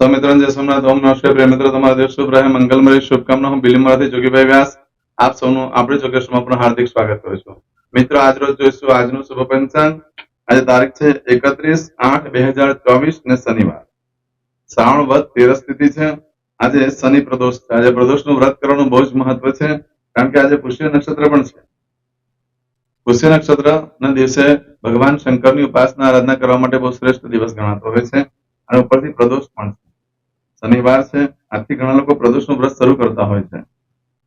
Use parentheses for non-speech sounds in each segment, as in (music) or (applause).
સૌમિત્રન જય સોમનાથ, ઓમ નમસ્કાર પ્રિય મિત્રો, તમારા દેશ શુભ રહે, મંગલમય શુભકામના હું બિલીમરાથી જોગીભાઈ વ્યાસ. આપ સૌનું, આપણે જોગેશમાં પણ હાર્દિક સ્વાગત કરું છું. મિત્રો, આજ રોજ જોઈશું આજનું શુભ પંચાંગ. આજે તારીખ છે એકત્રીસ આઠ બે હજાર ચોવીસ ને શનિવાર. શ્રાવણ વધ તેરસ સ્થિતિ છે. આજે શનિ પ્રદોષ છે. આજે પ્રદોષનું વ્રત કરવાનું બહુ જ મહત્વ છે, કારણ કે આજે પુષ્ય નક્ષત્ર પણ છે. પુષ્ય નક્ષત્ર ના દિવસે ભગવાન શંકરની ઉપાસના, આરાધના કરવા માટે બહુ શ્રેષ્ઠ દિવસ ગણાતો હોય છે. અને ઉપરથી પ્રદોષ પણ છે. શનિવાર છે, આજથી ઘણા લોકો પ્રદોષનું વ્રત શરૂ કરતા હોય છે.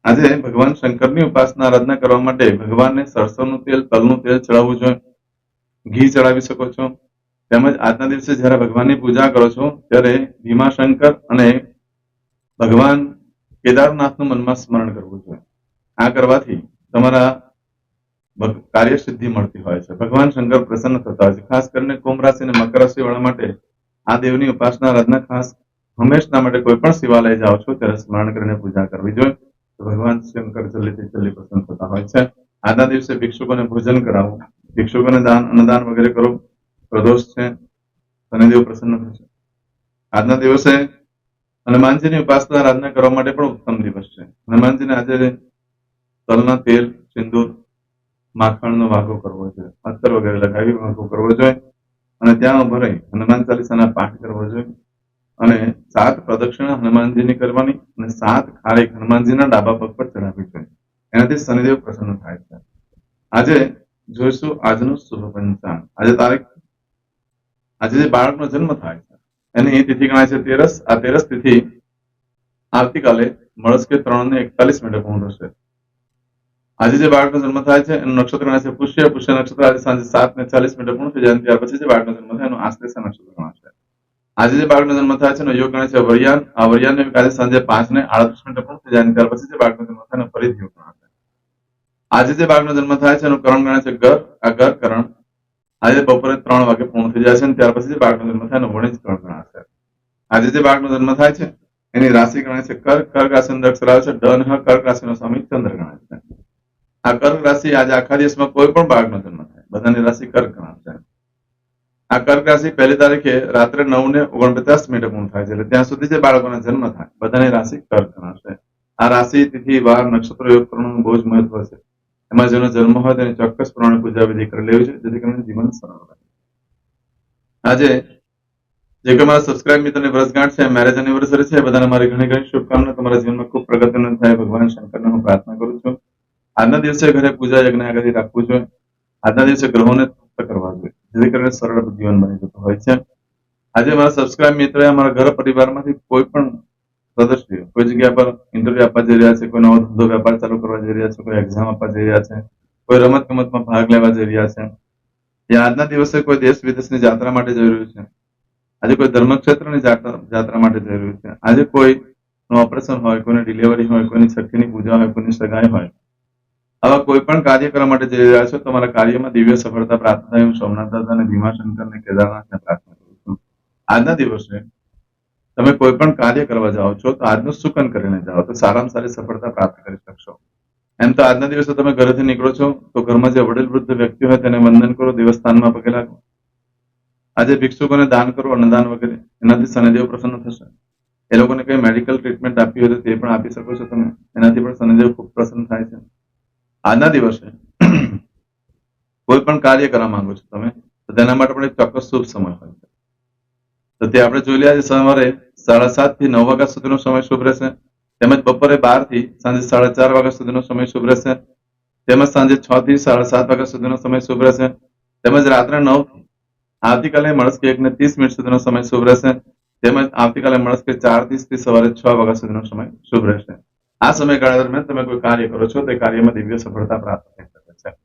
આજે ભગવાન શંકરની ઉપાસના આરાધના કરવા માટે ભગવાનને સરસવનું તેલ, તલનું તેલ ચડાવવું જોઈએ. ઘી ચડાવી શકો છો. તેમજ આજના દિવસે જ્યારે ભગવાનની પૂજા કરો છો, ત્યારે ભીમાશંકર અને ભગવાન કેદારનાથનું મનમાં સ્મરણ કરવું જોઈએ. આ કરવાથી તમારા કાર્ય સિદ્ધિ મળતી હોય છે. ભગવાન શંકર પ્રસન્ન થતા હોય છે. ખાસ કરીને કુંભ રાશિ અને મકર રાશિ વાળા માટે આ દેવની ઉપાસના આરાધના ખાસ હંમેશના માટે કોઈ પણ શિવાલય જાઓ છો, ત્યારે સ્મરણ કરીને પૂજા કરવી જોઈએ. તો ભગવાન શંકર જલ્દીથી જલ્દી પ્રસન્ન થતા હોય છે. આજના દિવસે ભિક્ષુકોને ભોજન કરાવો. ભિક્ષુકોને દાન, અન્નદાન વગેરે કરો. પ્રદોષ છે. શનિદેવ પ્રસન્ન થશે આજના દિવસે હનુમાનજીની ઉપાસના આરાધના કરવા માટે પણ ઉત્તમ દિવસ છે. હનુમાનજીને આજે તલના તેલ, સિંદૂર, માખણનો વાઘો કરવો જોઈએ. અત્તર વગેરે લગાવી વાઘો કરવો જોઈએ. અને ત્યાં ઊભો રહી. હનુમાન ચાલીસાના પાઠ કરવો જોઈએ. અને સાત પ્રદક્ષિણા હનુમાનજીની કરવાની અને સાત ખારેક હનુમાનજીના ડાબા પગ પર ચડાવવી જોઈએ એનાથી શનિદેવ પ્રસન્ન થાય છે. આજે જોઈશું આજનું શુભ પંચાંગ. આજે તારીખ, આજે જે બાળકનો જન્મ થાય છે, એની તિથિ ગણાય છે તેરસ. આ તેરસ તિથિ આવતીકાલે મળસ્કે ત્રણ ને એકતાલીસ મિનિટે પહોંચશે આજે જે બાળકનો જન્મ થાય છે, એનું નક્ષત્ર છે પુષ્ય પુષ્ય નક્ષત્ર આજે સાંજે સાત ને ચાલીસ મિનિટે પૂર્ણ થઈ જાય ત્યાર પછી જે બાળકનો જન્મ થાય એનું આશ્લેષા નક્ષત્ર છે આજે જે બાળકનો જન્મ થાય છે, એનો યોગ ગણાય છે વરિયાન. આ વરિયાન આજે સાંજે પાંચ ને આડત્રીસ મિનિટે પૂર્ણ થઈ જાય ત્યાર પછી જે બાળકનો જન્મ થાય એનો ફરીથી યોગ ગણાશે. આજે જે બાળકનો જન્મ થાય છે, એનું કરણ ગણાય છે ગર. આ ગર કરણ. આજે બપોરે ત્રણ વાગે પૂર્ણ થઈ જાય છે ત્યાર પછી જે બાળકનો જન્મ થાય એનો વણિજ કરણ ગણાશે. આજે જે બાળકનો જન્મ થાય છે, એની રાશિ ગણાય છે કર્ક કર્ક રાશિ અંદર છે ડન હ કર્ક રાશિનો સ્વામી ચંદ્ર ગણાય છે. આ કર્ક રાશિ આજે આખા દિવસમાં કોઈ પણ બાળકનો જન્મ થાય. બધાની રાશિ કર્ક ગણાશે આ કર્ક રાશિ પહેલી તારીખે રાત્રે નવ ને ઓગણપચાસ મિનિટે પૂર્ણ થાય છે એટલે ત્યાં સુધી જે બાળકોના જન્મ થાય, બધાની રાશિ કર્ક ગણાશે આ રાશિ, તિથિ, વાર, નક્ષત્ર, યોગ કરવાનું બહુ જ મહત્વ છે. એમાં જેનો જન્મ હોય તેને ચોક્કસ પ્રમાણે પૂજા વિધિ કરી લેવી છે જેથી કરીને જીવન સરળ રહે. આજે જે કે મારા સબસ્ક્રાઇબ મિત્રોની વર્ષગાંઠ છે મેરેજ એનિવર્સરી છે, બધાને મારી ઘણી ઘણી શુભકામના. તમારા જીવનમાં ખૂબ પ્રગતિનું થાય, ભગવાન શંકરને હું પ્રાર્થના કરું છું. આજના દિવસે ઘરે પૂજા યજ્ઞ આગળ રાખવું જોઈએ. આજના દિવસે ગ્રહોને તૃપ્ત કરવા જોઈએ. જેથી કરીને સરળ જીવન બની જતું હોય છે. આજે મારા સબસ્ક્રાઇબ મિત્ર અમારા ઘર પરિવારમાંથી કોઈ પણ સદસ્ય કોઈ જગ્યા પર ઇન્ટરવ્યુ આપવા જઈ રહ્યા છે, કોઈ નવો ધંધો વેપાર ચાલુ કરવા જઈ રહ્યા છે, કોઈ એક્ઝામ આપવા જઈ રહ્યા છે, કોઈ રમત ગમતમાં ભાગ લેવા જઈ રહ્યા છે. યા આજના દિવસે કોઈ દેશ વિદેશની યાત્રા માટે જઈ રહ્યું છે. આજે કોઈ ધર્મક્ષેત્રની જાત્રા જાત્રા માટે જઈ રહ્યું છે. આજે કોઈ ઓપરેશન હોય, કોઈની ડિલિવરી હોય, કોઈની છઠ્ઠીની પૂજા હોય, કોઈની સગાઈ હોય આવા કોઈ પણ કાર્ય કરવા માટે જઈ રહ્યા છો, તમારા કાર્યમાં દિવ્ય સફળતા પ્રાપ્ત થાય. હું સોમનાથ દાદા અને ભીમાશંકર અને કેદારનાથને પ્રાર્થના કરું છું. આજના દિવસે તમે કોઈ પણ કાર્ય કરવા જાઓ છો, તો આજનું સુકન કરીને જાઓ. તો સારામાં સારી સફળતા પ્રાપ્ત કરી શકશો. એમ તો આજના દિવસે તમે ઘરેથી નીકળો છો, તો ઘરમાં જે વડીલ વૃદ્ધ વ્યક્તિ હોય તેને વંદન કરો, દેવસ્થાનમાં પગે લાગો. આજે ભિક્ષુકોને દાન કરો, અન્નદાન વગેરે. એનાથી શનિદેવ પ્રસન્ન થશે. એ લોકોને કઈ મેડિકલ ટ્રીટમેન્ટ આપી હોય તો તે પણ આપી શકો છો તમે. એનાથી પણ શનિદેવ ખૂબ પ્રસન્ન થાય છે. આજના દિવસે કોઈ પણ કાર્ય કરવા માંગો છો તમે, તો તેના માટે પણ એક ચોક્કસ શુભ સમય હોય છે. તો તે આપણે જોઈ લઈએ સવારે સાડા સાતથી નવ વાગ્યા સુધીનો સમય શુભ રહેશે. તેમજ બપોરે બારથી સાંજે સાડા ચાર વાગ્યા સુધીનો સમય શુભ રહેશે. તેમજ સાંજે છ થી સાડા સાત વાગ્યા સુધીનો સમય શુભ રહેશે. તેમજ રાત્રે નવ આવતીકાલે મળસ્કે એક ને ત્રીસ મિનિટ સુધીનો સમય શુભ રહેશે. તેમજ આવતીકાલે મળસ્કે ચાર ત્રીસથી સવારે છ વાગ્યા સુધીનો સમય શુભ રહેશે. આ સમયગાળા દરમિયાન તમે કોઈ કાર્ય કરો છો, તે કાર્યમાં દિવ્ય સફળતા પ્રાપ્ત થઈ શકે છે.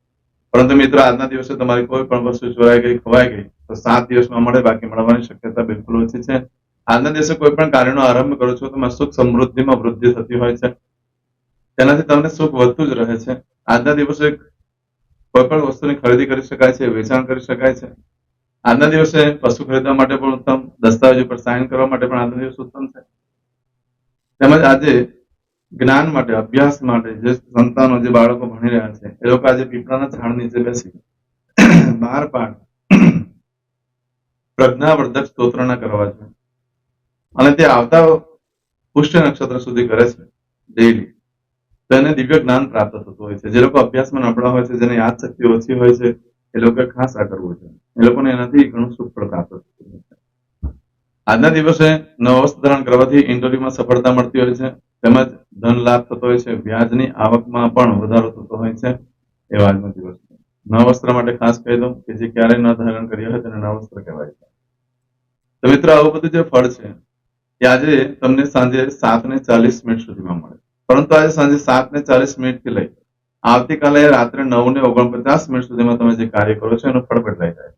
પરંતુ મિત્રો, આજના દિવસે તમારી કોઈ પણ વસ્તુ ચોરાઈ ગઈ, ખોવાઈ ગઈ, તો સાત દિવસમાં મળે, બાકી મળવાની શક્યતા બિલકુલ ઓછી છે. આજના દિવસે કોઈ પણ કાર્યનો આરંભ કરો છો તેમાં સુખ સમૃદ્ધિમાં વૃદ્ધિ થતી હોય છે. તેનાથી તમને સુખ વધતું જ રહે છે. આજના દિવસે કોઈ પણ વસ્તુની ખરીદી કરી શકાય છે, વેચાણ કરી શકાય છે. આજના દિવસે પશુ ખરીદવા માટે પણ ઉત્તમ, દસ્તાવેજો પર સાઇન કરવા માટે પણ આજનો દિવસ ઉત્તમ છે. તેમજ આજે જ્ઞાન માટે, અભ્યાસ માટે જે સંતાનો, જે બાળકો ભણી રહ્યા છે, એ લોકો આજે પીપળાના ઝાડ નીચે બેસી (clears throat) બાર પાઠ. (clears throat) પ્રજ્ઞાવર્ધક સ્તોત્રના કરવા છે. અને તે આવતા પુષ્ય નક્ષત્ર સુધી કરે છે ડેઈલી તો દિવ્ય જ્ઞાન પ્રાપ્ત થતું હોય છે. જે લોકો અભ્યાસમાં નબળા હોય છે, જેને યાદ શક્તિ ઓછી હોય છે, એ લોકોએ ખાસ આ કરવું છે. એ લોકોને એનાથી ઘણું સુખ પણ પ્રાપ્ત થતું હોય છે. આજના દિવસે નવા વસ્ત્ર ધારણ કરવાથી ઇન્ટરવ્યુમાં સફળતા મળતી હોય છે. તેમજ ધન લાભ થતો હોય છે. વ્યાજની આવકમાં પણ વધારો થતો હોય છે. એવા આજનો દિવસ નવા વસ્ત્ર માટે ખાસ કહી દઉં કે જે ક્યારેય ન ધારણ કર્યા હોય તેને નવા વસ્ત્ર કહેવાય છે. તો મિત્રો, આવું બધું જે ફળ છે એ આજે તમને સાંજે સાત ને ચાલીસ મિનિટ સુધીમાં મળે. પરંતુ આજે સાંજે સાત ને ચાલીસ મિનિટથી લઈ આવતીકાલે રાત્રે નવ ને ઓગણપચાસ મિનિટ સુધીમાં તમે જે કાર્ય કરો છો, એનું ફળ બદલાઈ જાય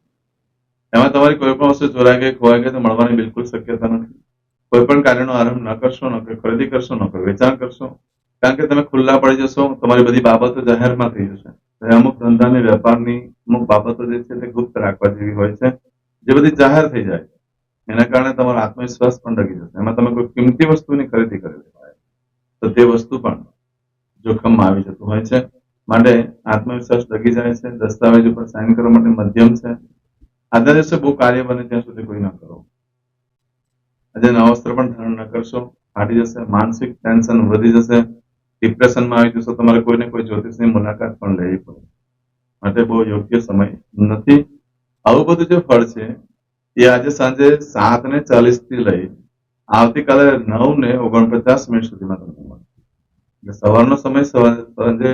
એમાં તમારી કોઈ પણ વસ્તુ ચોરાઈ ગઈ, ખોવાઈ ગઈ, તો મળવાની બિલકુલ શક્યતા નથી. કોઈ પણ કાર્યનો આરંભ ન કરશો, ન કોઈ ખરીદી કરશો, ન કોઈ વેચાણ કરશો. કારણ કે તમે ખુલ્લા પડી જશો, તમારી બધી બાબતો જાહેરમાં થઈ જશે. અમુક ધંધાની, વેપારની અમુક બાબતો જે છે તે ગુપ્ત રાખવા જેવી હોય છે, જે બધી જાહેર થઈ જાય. એના કારણે તમારો આત્મવિશ્વાસ પણ ડગી જશે. એમાં તમે કોઈ કિંમતી વસ્તુની ખરીદી કરેલી હોય તો તે વસ્તુ પણ જોખમમાં આવી જતું હોય છે. માટે આત્મવિશ્વાસ ડગી જાય છે. દસ્તાવેજ ઉપર સાઇન કરવા માટે મધ્યમ છે. આજના દિવસે બહુ કાર્ય બને ત્યાં સુધી કોઈ ના કરો. આજે નવા વસ્ત્ર પણ ધારણ ન કરશો, ફાટી જશે, માનસિક ટેન્શન વધી જશે, ડિપ્રેશનમાં આવી જશો, તમારે કોઈને કોઈ જ્યોતિષની મુલાકાત પણ લેવી પડે. માટે બહુ યોગ્ય સમય નથી. આવું બધું જે ફળ છે, એ આજે સાંજે સાત ને ચાલીસથી લઈ આવતીકાલે નવ ને ઓગણપચાસ મિનિટ સુધીમાં તમને મળશે. સવારનો સમય સાંજે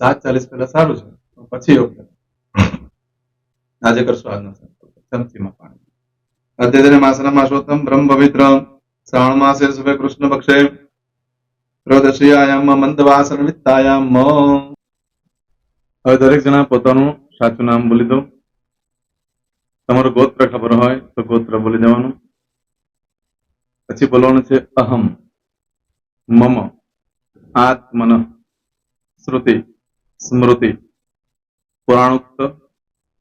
સાત ચાલીસ પહેલા સારું છે, પછી યોગ્ય. આજે કરશો આજનો ચમચીમાં પાણી. અદ્યતને માસના માસોત્તમ બ્રહ્મ પવિત્ર શ્રાવણ માસે શુભે કૃષ્ણ પક્ષે ત્રયોદશીયાયામ મંદવાસન વિત્તાયામ. હવે દરેક જણા પોતાનું સાચું નામ બોલી દો. તમારું ગોત્ર ખબર હોય તો ગોત્ર બોલી દેવાનું. પછી બોલવાનું છે અહમ, મમ, આત્મન, શ્રુતિ, સ્મૃતિ, પુરાણોક્ત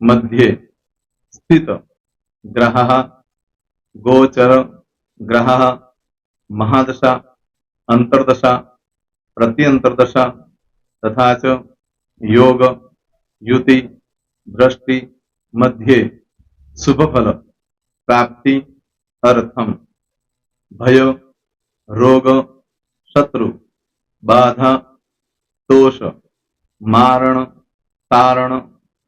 मध्ये स्थित ग्रहः गोचर ग्रहः महादशा अंतर्दशा प्रत्यंतर्दशा तथा च योग युति दृष्टि मध्ये शुभ फल प्राप्ति अर्थम भय रोग शत्रु बाधा दोष मारण तारण